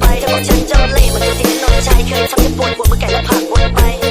ไปเธอบอกฉันเจ้าเล่ห์มันกับที่ถนนชัยเคยทำให้ปวดหัวเมื่อแก่และผ่านวนไป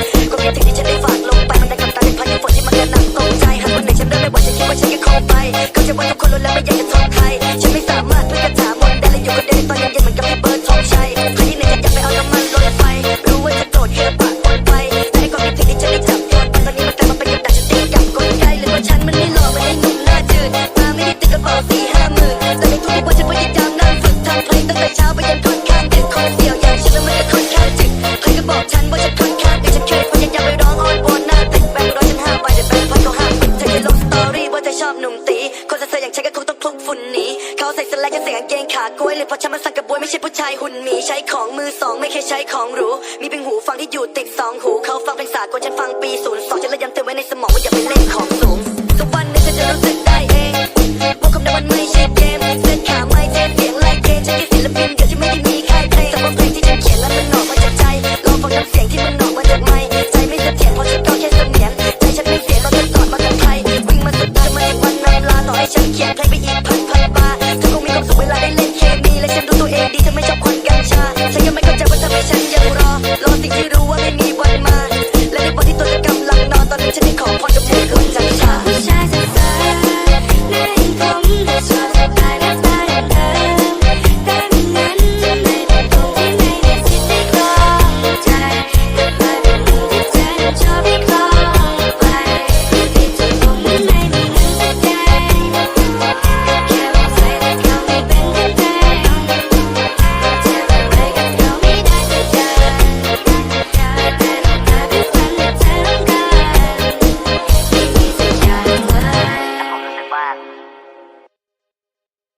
บอกฉันว่าฉันคนแคบแต่ฉันเคสเพราะยังไปร้องอ้อนวอนหน้าติแบงค์ร้อยฉันห้าใบแต่แบงค์พันก็ห้าเธอจะลงสตอรี่ว่าเธอชอบหนุ่มตี คนเซ่ออย่างฉันก็คงต้องคลุกฝุ่นหนีเขาใส่สแลกจะใส่กางเกงขากล้วยเลยพรฉันมันสั่งกบวยไม่ใช่ผู้ชายหุ่นหมีใช้ของมือสองไม่เคยใช้ของหรูมีเป็นหูฟังที่อยู่ติดสองหูเขาฟังเป็นสากลฉันฟังปีศูนย์สองฉันเลยย้ำเตือนไว้ในสมองว่าอย่าไปเล่นของสูงสักวันหนึงเธอจะรู้สึกได้เองว่าคำนั้นมันไม่ใช่ ฉันรู้ตัวเองดีทำไ